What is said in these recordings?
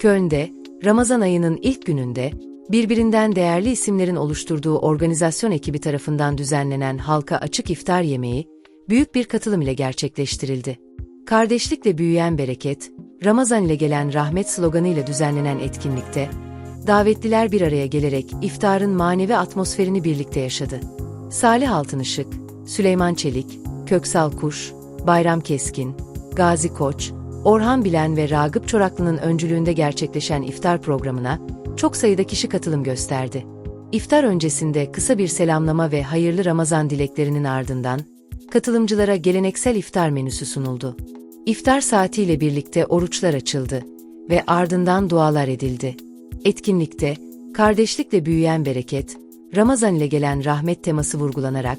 Köln'de, Ramazan ayının ilk gününde, birbirinden değerli isimlerin oluşturduğu organizasyon ekibi tarafından düzenlenen halka açık iftar yemeği, büyük bir katılım ile gerçekleştirildi. Kardeşlikle büyüyen bereket, Ramazan ile gelen rahmet sloganıyla düzenlenen etkinlikte, davetliler bir araya gelerek iftarın manevi atmosferini birlikte yaşadı. Salih Altınışık, Süleyman Çelik, Köksal Kuş, Bayram Keskin, Gazi Koç, Orhan Bilen ve Ragıp Çoraklı'nın öncülüğünde gerçekleşen iftar programına çok sayıda kişi katılım gösterdi. İftar öncesinde kısa bir selamlama ve hayırlı Ramazan dileklerinin ardından katılımcılara geleneksel iftar menüsü sunuldu. İftar saatiyle birlikte oruçlar açıldı ve ardından dualar edildi. Etkinlikte kardeşlikle büyüyen bereket, Ramazan ile gelen rahmet teması vurgulanarak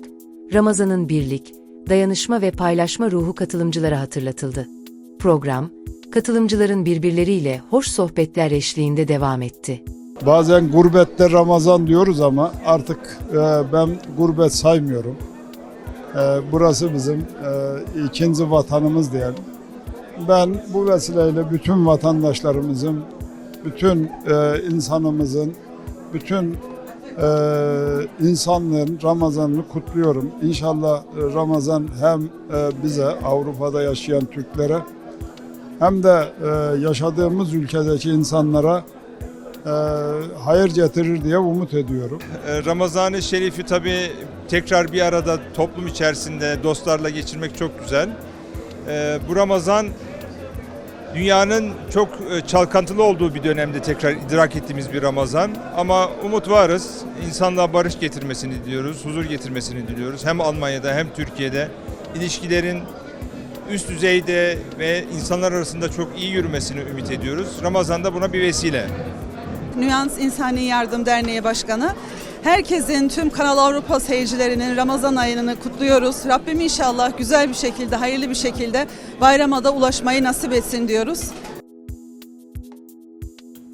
Ramazan'ın birlik, dayanışma ve paylaşma ruhu katılımcılara hatırlatıldı. Program, katılımcıların birbirleriyle hoş sohbetler eşliğinde devam etti. Bazen gurbette Ramazan diyoruz ama artık e, ben gurbet saymıyorum. E, burası bizim e, ikinci vatanımız diyelim. Ben bu vesileyle bütün vatandaşlarımızın, bütün e, insanımızın, bütün e, insanlığın Ramazan'ını kutluyorum. İnşallah e, Ramazan hem e, bize, Avrupa'da yaşayan Türklere, hem de e, yaşadığımız ülkedeki insanlara e, hayır getirir diye umut ediyorum. Ee, Ramazan-ı Şerif'i tabii tekrar bir arada toplum içerisinde dostlarla geçirmek çok güzel. Ee, Bu Ramazan dünyanın çok e, çalkantılı olduğu bir dönemde tekrar idrak ettiğimiz bir Ramazan. Ama umut varız. İnsanlığa barış getirmesini diliyoruz, huzur getirmesini diliyoruz. Hem Almanya'da hem Türkiye'de ilişkilerin üst düzeyde ve insanlar arasında çok iyi yürümesini ümit ediyoruz. Ramazan da buna bir vesile. Nüans İnsani Yardım Derneği Başkanı. Herkesin, tüm Kanal Avrupa seyircilerinin Ramazan ayını kutluyoruz. Rabbim inşallah güzel bir şekilde, hayırlı bir şekilde bayrama da ulaşmayı nasip etsin diyoruz.